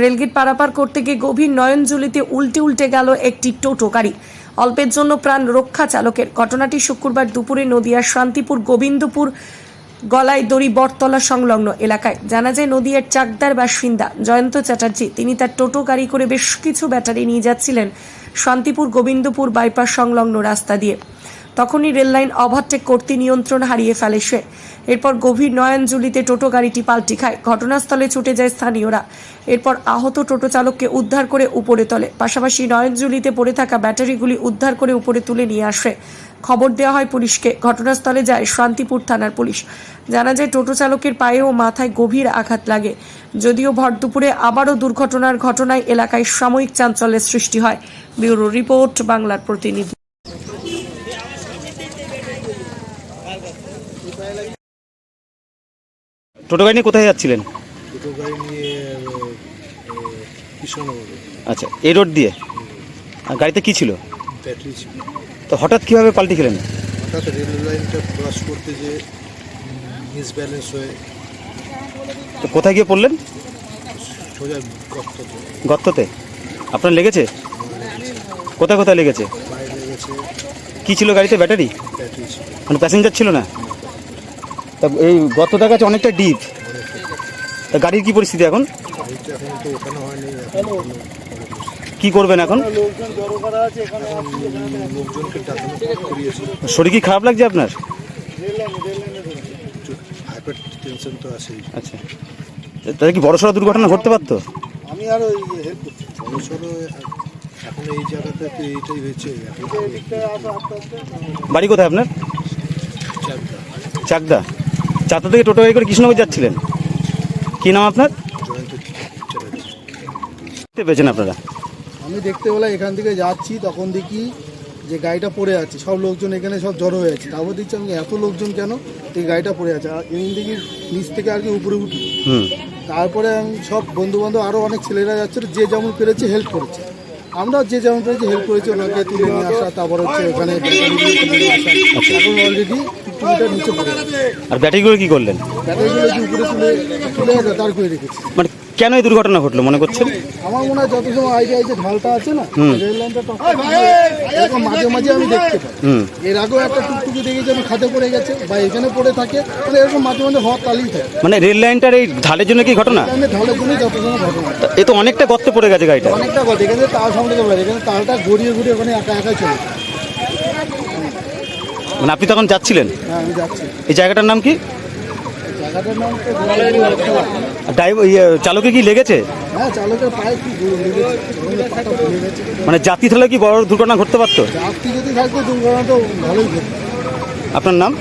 Rail gate পারাপার করতে গিয়ে গভীর নয়নজুলিতে উল্টে উল্টে গেল একটি টোটো গাড়ি। অল্পের জন্য প্রাণ রক্ষা চালকের। ঘটনাটি শুক্রবার দুপুরে নদিয়ার শান্তিপুর গোবিন্দপুর গলায় দড়ি বটতলা সংলগ্ন এলাকায়। জানা যায়, নদিয়ার চাকদার বাসিন্দা জয়ন্ত চ্যাটার্জি, তিনি তার টোটো গাড়ি করে বেশ কিছু ব্যাটারি নিয়ে যাচ্ছিলেন শান্তিপুর গোবিন্দপুর বাইপাস সংলগ্ন রাস্তা দিয়ে। তখনই রেললাইন ওভারটেক করতে নিয়ন্ত্রণ হারিয়ে ফেলে সে। এরপর গভীর নয়নজুলিতে টোটো গাড়িটি পাল্টি খায়। ঘটনাস্থলে ছুটে যায় স্থানীয়রা। এরপর আহত টোটো চালককে উদ্ধার করে উপরে তোলে। পাশাপাশি নয়নজুলিতে পড়ে থাকা ব্যাটারিগুলি উদ্ধার করে উপরে তুলে নিয়ে আসে। খবর দেওয়া হয় পুলিশকে। ঘটনাস্থলে যায় শান্তিপুর থানার পুলিশ। জানা যায়, টোটো চালকের পায়ে ও মাথায় গভীর আঘাত লাগে। যদিও ভর দুপুরে আবারও দুর্ঘটনার ঘটনায় এলাকায় সাময়িক চাঞ্চল্যের সৃষ্টি হয়। ব্যুরো রিপোর্ট, বাংলার প্রতিনিধি। টোটো গাড়ি নিয়ে কোথায় যাচ্ছিলেন? গাড়ি নিয়ে কৃষ্ণনগরে। আচ্ছা এই রোড দিয়ে? আর গাড়িতে কি ছিল? ব্যাটারি ছিল। তো হঠাৎ কীভাবে পাল্টি খেলেন? হঠাৎ রেল লাইনটা ক্রস করতে যে মিসব্যালেন্স হয়ে তো কোথায় গিয়ে পড়লেন? সোজা গর্ততে। আপনার লেগেছে। কোথায় কোথায় লেগেছে? কি ছিল গাড়িতে ব্যাটারি? মানে প্যাসেঞ্জার ছিল না? তা এই গর্তটার কাছে অনেকটা ডিপ তা গাড়ির কি পরিস্থিতি এখন? কি করবেন এখন? শরীর কি খারাপ লাগছে আপনার? আচ্ছা। তাহলে কি বড়সড় দুর্ঘটনা ঘটতে পারতো? আমি হেল্প করছি বড় সড়ো এখন এই জায়গাতে তো এইটাই হয়েছে বাড়ি কোথায় আপনার? চাকদা। চাকদা থেকে টোটো গাড়ি করে কৃষ্ণনগর যাচ্ছিলেন। কি নাম আপনার? জয়ন্ত দেখতে পেয়েছেন আপনারা। আমি দেখতে পেলাম এখান থেকে যাচ্ছি তখন দেখি যে গাড়িটা পড়ে আছে সব লোকজন এখানে সব জড়ো হয়ে আছে। তারপর দেখছি আমি এত লোকজন কেন? এই গাড়িটা পড়ে আছে আর এখান থেকে নিচ থেকে আর কি উপরে উঠি। হুম। তারপরে আমি সব বন্ধু বান্ধব আরও অনেক ছেলেরা যাচ্ছে যে যেমন পেরেছে হেল্প করেছে। আমরা যে যেমন পেরেছি হেল্প করেছি ওনাকে তুলে নিয়ে আসা তারপর হচ্ছে ওখানে আসা এখন অলরেডি নিচে পড়ে আর ব্যাটারিগুলো কি করলেন? ব্যাটারিগুলো যে উপরে তুলে তুলে দাঁড় করে রেখেছি। মানে কেন এই দুর্ঘটনা ঘটলো মনে করছেন? আমার মনে হয় যত সময় আইডিয়া আছে ঢালটা আছে না হুম। রেল লাইনটা এরকম মাঝে মাঝে আমি দেখতে পাই। হুম। এর আগেও একটা টুকটুকি দেখেছি আমি খাতে পড়ে গেছে বা এখানে পড়ে থাকে মানে এরকম মাঝে মাঝে হওয়ার তালেই থাকে। মানে রেল লাইনটার এই ঢালের জন্য কি ঘটনা? ঢালের জন্য যত সময় ঘটনা। এ তো অনেকটা গর্তে পড়ে গেছে গাড়িটা। অনেকটা কথা এখানে তার সামনে যাবে এখানে তালটা ঘুরিয়ে ঘুরিয়ে ওখানে একা একা চলে মানে আপনি তখন যাচ্ছিলেন? হ্যাঁ আমি যাচ্ছি। এই জায়গাটার নাম কি জায়গাটার নাম তো গোবিন্দপুর। ড্রাইভার ইয়ে চালকে কি লেগেছে? হ্যাঁ মানে যাত্রী থাকলে কি বড় দুর্ঘটনা ঘটতে পারতো? আপনার নাম?